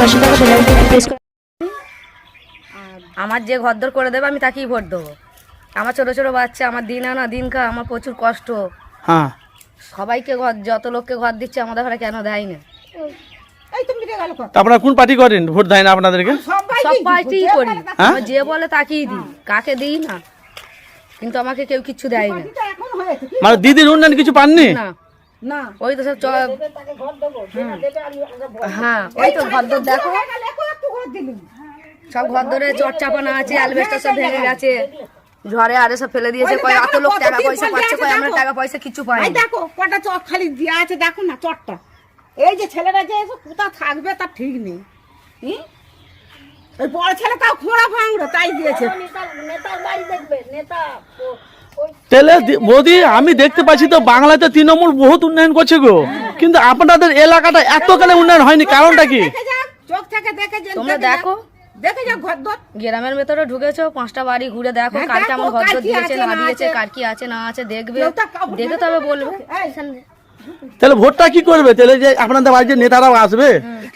পাশে থাকা বেল আইকনটি প্রেস আমার যে ঘরদর করে দেবে আমি তাকেই ভোট দেবো। আমার ছোট ছোট বাচ্চা আমার দিন আনা দিন খা আমার প্রচুর কষ্ট। হ্যাঁ। সবাইকে ঘর যত লোককে ঘর দিচ্ছে আমাদের ঘরে কেন দেয় না? আপনারা কোন পার্টি করেন? ভোট দেয় না আপনাদেরকে? সব পার্টিই করি। আমার যে বলে তাকেই দিই কাকে দিই না। কিন্তু আমাকে কেউ কিচ্ছু দেয় না। মানে দিদির উন্নয়ন কিছু পাননি? না। না। ওই তো সব। হ্যাঁ ওই তো ঘর দেখো। সব ঘর ধরে চট চাপানো আছে অ্যালবেস্টার সব ভেঙে গেছে। ঝড়ে আরে সব ফেলে দিয়েছে কয় এত লোক টাকা পয়সা পাচ্ছে কয় আমরা টাকা পয়সা কিছু পাই দেখো কটা চট খালি দেওয়া আছে দেখো না চটটা। এই যে ছেলেরা যে কোথা থাকবে তার ঠিক নেই। হুম? ওই বড় ছেলে তাও খোঁড়া ভাঙলো তাই দিয়েছে। তাহলে দি- বৌদি আমি দেখতে পাচ্ছি তো বাংলাতে তৃণমূল বহুত উন্নয়ন করছে গো। কিন্তু আপনাদের এলাকাটা এত কালে উন্নয়ন হয়নি কারণটা কি? চোখ থেকে দেখে তোমরা দেখো দেখে। যাক ঘর গ্রামের ভেতরে ঢুকেছো পাঁচটা বাড়ি ঘুরে দেখো হ্যাঁ, কার কেমন ঘর দিয়েছে না দিয়েছে কার কি আছে না আছে দেখবে। দেখে দেখে তবে বলবে। তাহলে ভোটটা কি করবে? তাহলে যে আপনাদের বাড়িতে নেতারাও আসবে